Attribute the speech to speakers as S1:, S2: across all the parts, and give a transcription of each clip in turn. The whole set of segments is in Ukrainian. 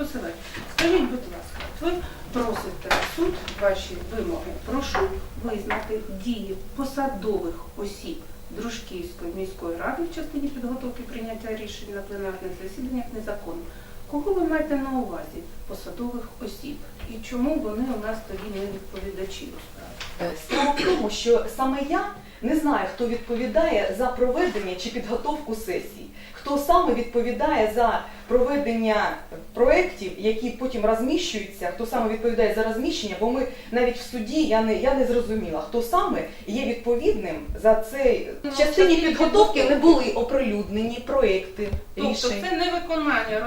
S1: позивач, скажіть, будь ласка, ви просите суд ваші вимоги. Прошу визнати дії посадових осіб Дружківської міської ради в частині підготовки прийняття рішень на пленарних засіданнях незаконно. Кого ви маєте на увазі посадових осіб? І чому вони у нас тоді не відповідачі у справі?
S2: Е, Справа в тому, що саме я не знаю, хто відповідає за проведення чи підготовку сесій, хто саме відповідає за проведення проєктів, які потім розміщуються, хто саме відповідає за розміщення, бо ми навіть в суді я не, я не зрозуміла, хто саме є відповідним за цей
S1: Ну,
S2: в частині підготовки не були оприлюднені проєкти
S1: Тобто
S2: рішень.
S1: це не виконання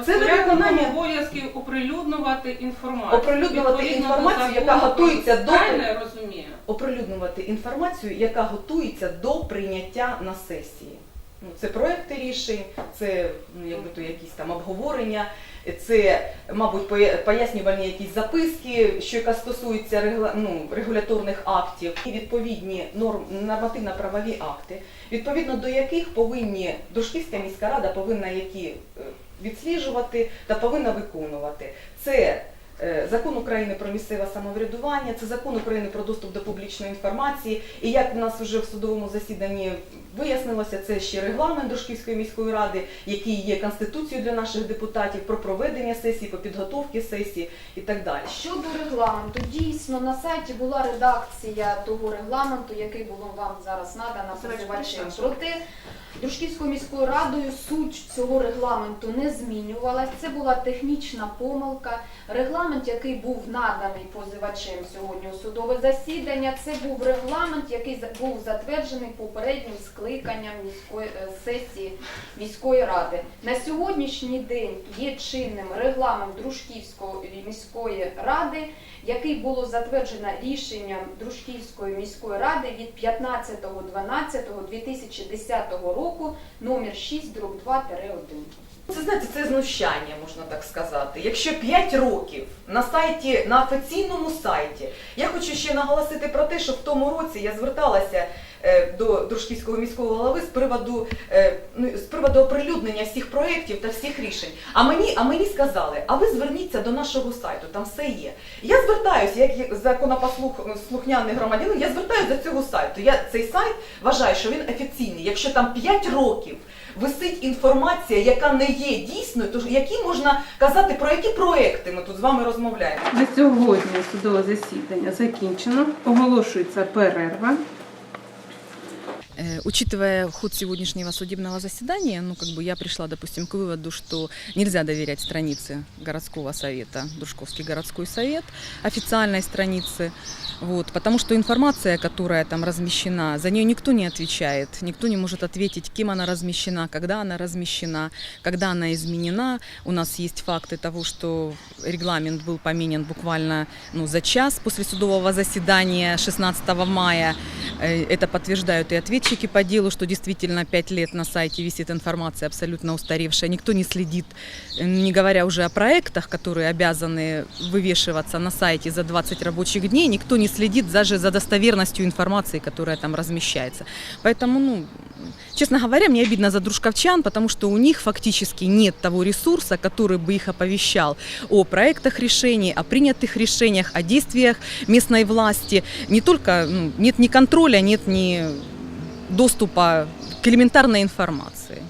S2: виконання.
S1: обов'язків оприлюднувати інформацію.
S2: Оприлюднювати інформацію, яка готується до- оприлюднювати інформацію, яка готується до прийняття на сесії. Ну, це проекти рішень, це ну, якби то якісь там обговорення, це, мабуть, пояснювальні якісь записки, що яка стосується регула- ну, регуляторних актів, і відповідні норм нормативно-правові акти, відповідно до яких повинні Дошківська міська рада повинна які е, відсліджувати та повинна виконувати. Це Е, Закон України про місцеве самоврядування, це закон України про доступ до публічної інформації. І як в нас вже в судовому засіданні вияснилося, це ще регламент Дружківської міської ради, який є конституцією для наших депутатів про проведення сесії, по підготовці сесії і так далі.
S3: Щодо регламенту, дійсно на сайті була редакція того регламенту, який було вам зараз надано
S1: Позивач,
S3: позивачем. Проте Дружківською міською радою суть цього регламенту не змінювалась. Це була технічна помилка. Регламент, який був наданий позивачем сьогодні у судове засідання, це був регламент, який був затверджений попереднім скликанням міської е, сесії міської ради. На сьогоднішній день є чинним регламент Дружківської міської ради, який було затверджено рішенням Дружківської міської ради від 15.12.2010 року номер 6 дроб 2 1
S2: Це знаєте, це знущання, можна так сказати. Якщо 5 років на сайті, на офіційному сайті, я хочу ще наголосити про те, що в тому році я зверталася до Дружківського міського голови з приводу е, ну, з приводу оприлюднення всіх проєктів та всіх рішень. А мені, а мені сказали, а ви зверніться до нашого сайту, там все є. Я звертаюся, як законопослухняний громадянин, я звертаюся до цього сайту. Я цей сайт вважаю, що він офіційний. Якщо там 5 років висить інформація, яка не є дійсною, то які можна казати про які проекти ми тут з вами розмовляємо?
S1: На сьогодні судове засідання закінчено. Оголошується перерва.
S4: Э, Учитывая ход сегодняшнего судебного заседания, ну, как бы я пришла, допустим, к выводу, что нельзя доверять странице городского совета, Дружковский городской совет, официальной странице, вот, потому что информация, которая там размещена, за нее никто не отвечает, никто не может ответить, кем она размещена, когда она размещена, когда она изменена. У нас есть факты того, что регламент был поменен буквально ну, за час после судового заседания 16 мая. Э, Это подтверждают и ответчики по делу, что действительно 5 лет на сайте висит информация абсолютно устаревшая. Никто не следит, э, не говоря уже о проектах, которые обязаны вывешиваться на сайте за 20 рабочих дней. Никто не следит даже за достоверностью информации, которая там размещается. Поэтому, ну, честно говоря, мне обидно за дружковчан, потому что у них фактически нет того ресурса, который бы их оповещал о проектах решений, о принятых решениях, о действиях местной власти. Не только ну, нет ни контроля, нет ни доступа к элементарной информации.